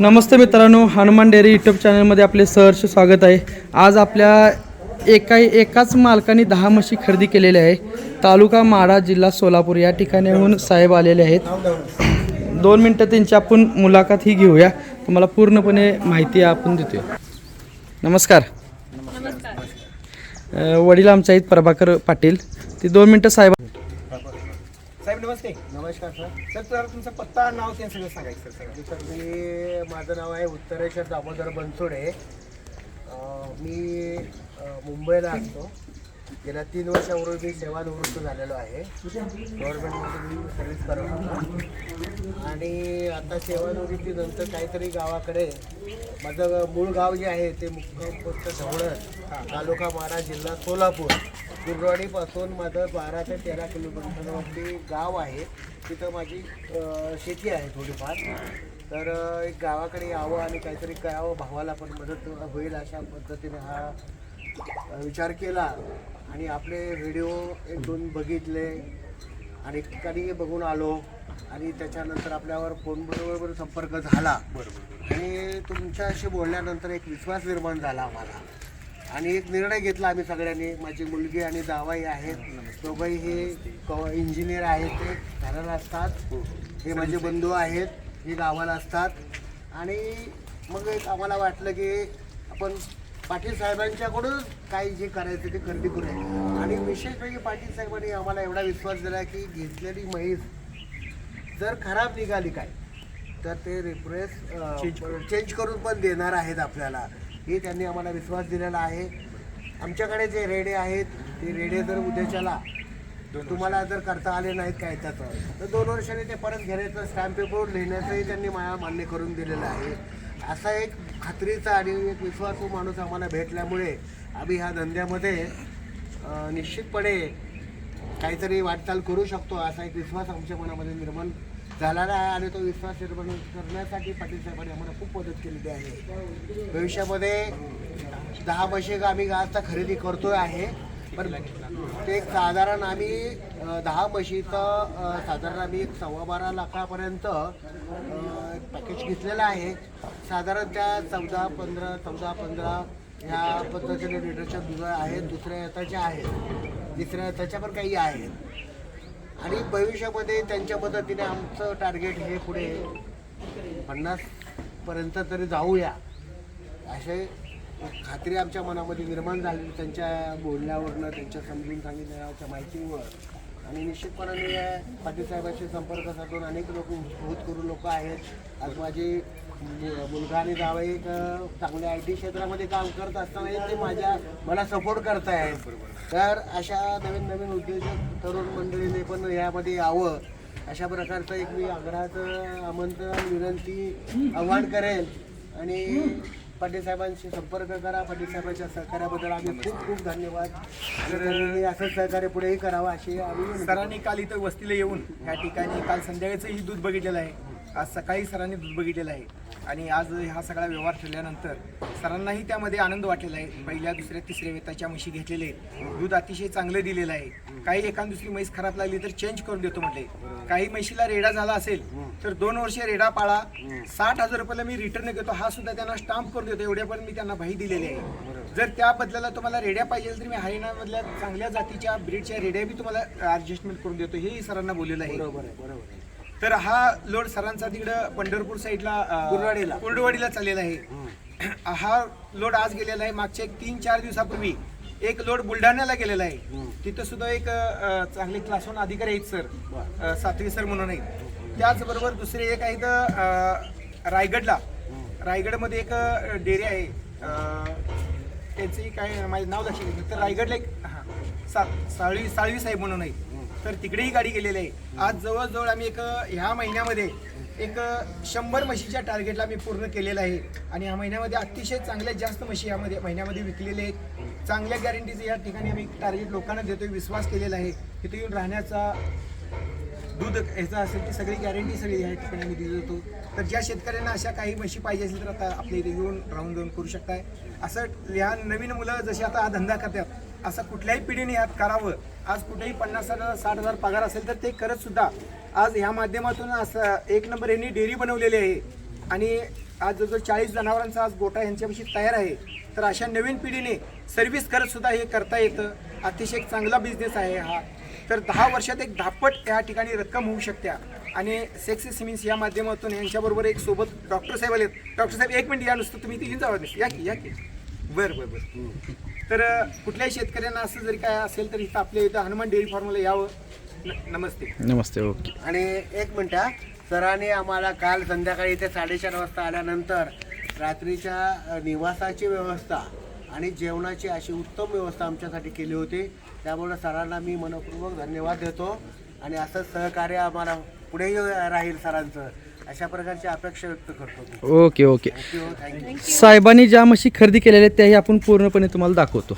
नमस्ते मित्रांनो Hanuman dairy YouTube चॅनलमध्ये आपले सहर्ष स्वागत आहे. आज आपल्या एका एकाच मालकाने दहा म्हशी खरेदी केलेल्या आहे तालुका माडा जिल्हा सोलापूर या ठिकाणाहून साहेब आलेले आहेत. दोन मिनटं त्यांची आपण मुलाखत ही घेऊया. तुम्हाला पूर्णपणे माहिती आपण देतोय. नमस्कार. वडील आमचे आहेत प्रभाकर पाटील. ते दोन मिनटं साहेब साहेब नमस्ते. नमस्कार सर. सर सर तुमचा पत्ता नाव ते सगळं सांगायचं सर. सगळं तर मी माझं नाव आहे उत्तरेश्वर दामोदर बनसोडे. अं, मी अं, मुंबईला असतो. गेल्या तीन वर्षापूर्वी मी सेवानिवृत्त झालेलो आहे. गव्हर्नमेंटमध्ये मी सर्व्हिस करत होतो. आणि आता सेवानिवृत्तीनंतर काहीतरी गावाकडे माझं मूळ गाव जे आहे ते मुक्काम पोस्ट ढवळण तालुका मारा जिल्हा सोलापूर. कुर्डवाडीपासून माझं बारा ते तेरा किलोमीटरवरती गाव आहे. तिथं माझी शेती आहे थोडीफार. तर एक गावाकडे यावं आणि काहीतरी करावं भावाला पण मदत होईल अशा पद्धतीने हा विचार केला आणि आपले व्हिडिओ एक दोन बघितले आणि ठिकाणी बघून आलो आणि त्याच्यानंतर आपल्यावर फोनबरोबर संपर्क झाला. आणि तुमच्याशी बोलल्यानंतर एक विश्वास निर्माण झाला आम्हाला. आणि एक निर्णय घेतला आम्ही सगळ्यांनी. माझी मुलगी आणि दावाई आहेत. दोघंही हे इंजिनियर आहेत. ते घराला असतात. हे माझे बंधू आहेत. हे गावाला असतात. आणि मग एक आम्हाला वाटलं की आपण पाटील साहेबांच्याकडून काय जे करायचं ते खरेदी करूया आणि विशेष म्हणजे पाटील साहेबांनी आम्हाला एवढा विश्वास दिला की घेतलेली म्हैस जर खराब निघाली काय तर ते रिप्रेस चेंज करून. पण देणार आहेत आपल्याला. हे त्यांनी आम्हाला विश्वास दिलेला आहे. आमच्याकडे जे रेडे आहेत ते रेडे जर उद्याच्याला तुम्हाला जर करता आले नाहीत काय त्याचं तर दोन वर्षांनी ते परत घेण्याचं स्टॅम्प पेपर लिहिण्याचंही त्यांनी मला मान्य करून दिलेलं आहे. असा एक खात्रीचा आणि एक विश्वासू माणूस आम्हाला भेटल्यामुळे आम्ही ह्या धंद्यामध्ये निश्चितपणे काहीतरी वाटचाल करू शकतो असा एक विश्वास आमच्या मनामध्ये निर्माण झालेला आहे आणि तो विश्वास निर्माण करण्यासाठी पाटील साहेबांनी आम्हाला खूप मदत केलेली आहे. भविष्यामध्ये दहा म्हशी आम्ही आता खरेदी करतोय आहे पण ते साधारण आम्ही दहा म्हशीचं साधारण आम्ही एक सव्वा बारा लाखापर्यंत पॅकेज घेतलेलं आहे. साधारण त्या चौदा पंधरा चौदा पंधरा ह्या पद्धतीने लिटरच्या दुधा आहेत दुसऱ्या याच्याच्या आहेत. तिसऱ्या याच्याच्या पण काही आहेत. आणि भविष्यामध्ये त्यांच्या मदतीने आमचं टार्गेट हे पुढे पन्नासपर्यंत तरी जाऊया. असे खात्री आमच्या मनामध्ये निर्माण झाली. त्यांच्या बोलण्यावरनं त्यांच्या समजून सांगितण्याच्या माहितीवर. आणि निश्चितपणाने पाटील साहेबांशी संपर्क साधून अनेक लोक बहुत करू लोक आहेत. आज माझी मुलगा आणि जावं एक चांगल्या आय टी क्षेत्रामध्ये काम करत असताना ते माझ्या मला सपोर्ट करतायत. तर अशा नवीन नवीन उद्योजक तरुण मंडळीने पण यामध्ये यावं. अशा प्रकारचं एक मी आग्रहाचं आमंत्रण विनंती आव्हान करेल. आणि पाटील साहेबांशी संपर्क करा पाटील साहेबांच्या सहकार्याबद्दल आम्ही खूप खूप धन्यवाद. त्यांनी असंच सहकार्य पुढेही करावं अशी आम्ही सरांनी काल इथं वस्तीला येऊन या ठिकाणी काल संध्याकाळचंही दूध बघितलेलं आहे. आज सकाळी सरांनी दूध बघितलेलं आहे. आणि आज हा सगळा व्यवहार ठरल्यानंतर सरांनाही त्यामध्ये आनंद वाटलेला आहे. पहिल्या दुसऱ्या तिसऱ्या वेताच्या म्हशी घेतलेले दूध अतिशय चांगलं दिलेलं आहे. काही एखाद दुसरी म्हैस खराब लागली तर चेंज करून देतो म्हटले. काही म्हशीला रेडा झाला असेल तर दोन वर्ष रेडा पाळा. साठ हजार रुपयाला मी रिटर्न घेतो. हा सुद्धा त्यांना स्टाम्प करून देतो. एवढ्या पण मी त्यांना भाई दिलेली आहे. जर त्या बदल्याला तुम्हाला रेड्या पाहिजे तर मी हरियाणामधल्या चांगल्या जातीच्या ब्रीडच्या रेड्या बी तुम्हाला ऍडजस्टमेंट करून देतो. हेही सरांना बोललेलं आहे. बरोबर आहे बरोबर आहे. तर हा लोड सरांचा तिकडं पंढरपूर साईडला कुर्डवाडीला. कुर्डवाडीला चाललेला आहे. हा लोड आज गेलेला आहे. मागच्या एक तीन चार दिवसापूर्वी एक लोड बुलढाण्याला गेलेला आहे. तिथं सुद्धा एक चांगले क्लास वन अधिकारी आहेत सर. सातवी सर म्हणून आहेत. त्याचबरोबर दुसरे एक आहेत रायगडला. रायगडमध्ये एक डेअरी आहे. अं, त्यांचंही काय माझे नाव लक्षात. तर रायगडला एक हां सा साळवी साळवी साहेब म्हणून आहे तर तिकडेही गाडी गेलेली आहे. आज जवळजवळ आम्ही एक ह्या महिन्यामध्ये एक शंभर म्हशीच्या टार्गेटला मी पूर्ण केलेलं आहे. आणि ह्या महिन्यामध्ये अतिशय चांगल्या जास्त म्हशी यामध्ये महिन्यामध्ये विकलेले आहेत. चांगल्या गॅरंटीचे या ठिकाणी आम्ही टार्गेट लोकांना देतोय विश्वास केलेला आहे. तिथे येऊन राहण्याचा दूध ह्याचा असेल ती सगळी गॅरंटी सगळी या ठिकाणी आम्ही दिली जातो तर ज्या शेतकऱ्यांना अशा काही म्हशी पाहिजे असेल तर आता आपल्या इथे येऊन राहून जाऊन करू शकताय. असं ह्या नवीन मुलं जशी आता हा धंदा करतात असं कुठल्याही पिढीने यात करावं. आज कुठेही पन्नास हजार साठ हजार पगार असेल तर ते करत सुद्धा आज ह्या माध्यमातून असं एक नंबर यांनी डेअरी बनवलेली आहे. आणि आज जवळजवळ चाळीस जनावरांचा आज गोटा यांच्यापाशी तयार आहे तर अशा नवीन पिढीने सर्व्हिस करत सुद्धा हे करता येतं. अतिशय एक चांगला बिझनेस आहे हा. तर दहा वर्षात एक धापट या ठिकाणी रक्कम होऊ शकत्या आणि सेक्स सिमिन्स या माध्यमातून यांच्याबरोबर एक सोबत डॉक्टर साहेब आले डॉक्टर साहेब एक मिनिट या नुसतं तुम्ही तिघी जावा या की या की. बरं बरं बरं. तर कुठल्याही शेतकऱ्यांना असं जरी काय असेल तर इथं आपल्या इथं हनुमान डेअरी फार्मला यावं. न- नमस्ते. नमस्ते ओके. आणि एक मिनिट हा. सरांनी आम्हाला काल संध्याकाळी इथे साडेचार वाजता आल्यानंतर रात्रीच्या अ, निवासाची व्यवस्था आणि जेवणाची अशी उत्तम व्यवस्था आमच्यासाठी केली होती. त्यामुळे सरांना मी मनपूर्वक धन्यवाद देतो. आणि असंच सहकार्य आम्हाला पुढेही राहील सरांचं. अशा प्रकारची अपेक्षा व्यक्त करतो ओके ओके. थँक्यू साहेबांनी ज्या म्हशी खरेदी केलेल्या आहेत त्याही आपण पूर्णपणे तुम्हाला दाखवतो.